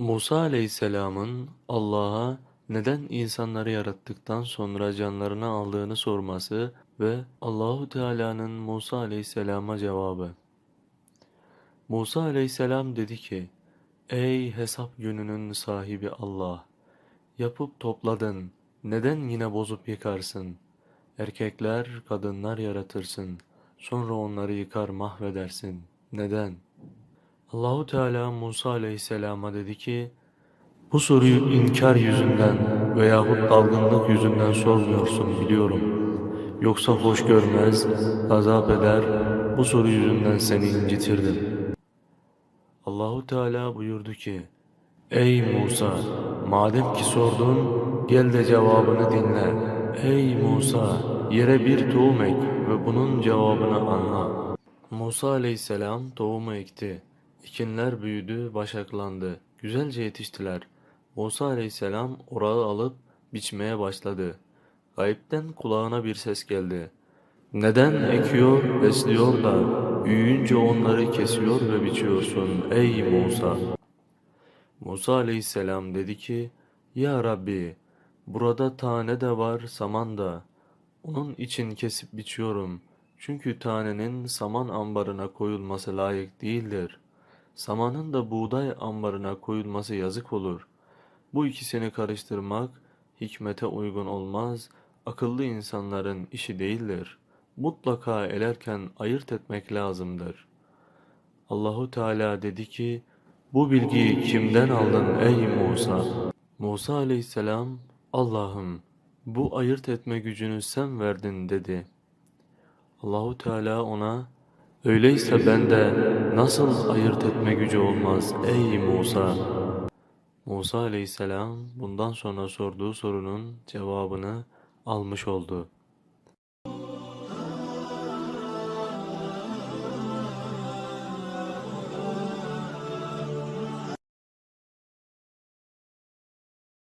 Musa aleyhisselamın Allah'a neden insanları yarattıktan sonra canlarını aldığını sorması ve Allahu Teala'nın Musa aleyhisselama cevabı. Musa aleyhisselam dedi ki, Ey hesap gününün sahibi Allah! Yapıp topladın, neden yine bozup yıkarsın? Erkekler, kadınlar yaratırsın, sonra onları yıkar mahvedersin. Neden? Allahu Teala Musa aleyhisselama dedi ki, bu soruyu inkar yüzünden veyahut dalgınlık yüzünden sormuyorsun biliyorum. Yoksa hoş görmez, azap eder, bu soru yüzünden seni incitirdim. Allahu Teala buyurdu ki, Ey Musa, madem ki sordun, gel de cevabını dinle. Ey Musa, yere bir tohum ek ve bunun cevabını anla. Musa aleyhisselam tohumu ekti. Ekinler büyüdü, başaklandı. Güzelce yetiştiler. Musa aleyhisselam orağı alıp biçmeye başladı. Gayipten kulağına bir ses geldi. Neden ekiyor, besliyor da büyüyünce onları kesiyor ve biçiyorsun ey Musa? Musa aleyhisselam dedi ki, Ya Rabbi, burada tane de var, saman da. Onun için kesip biçiyorum. Çünkü tanenin saman ambarına koyulması layık değildir. Samanın da buğday ambarına koyulması yazık olur. Bu ikisini karıştırmak hikmete uygun olmaz, akıllı insanların işi değildir. Mutlaka elerken ayırt etmek lazımdır. Allahu Teala dedi ki, bu bilgiyi kimden aldın ey Musa? Musa aleyhisselam, Allah'ım bu ayırt etme gücünü sen verdin dedi. Allahu Teala ona, öyleyse bende nasıl ayırt etme gücü olmaz ey Musa? Musa aleyhisselam bundan sonra sorduğu sorunun cevabını almış oldu.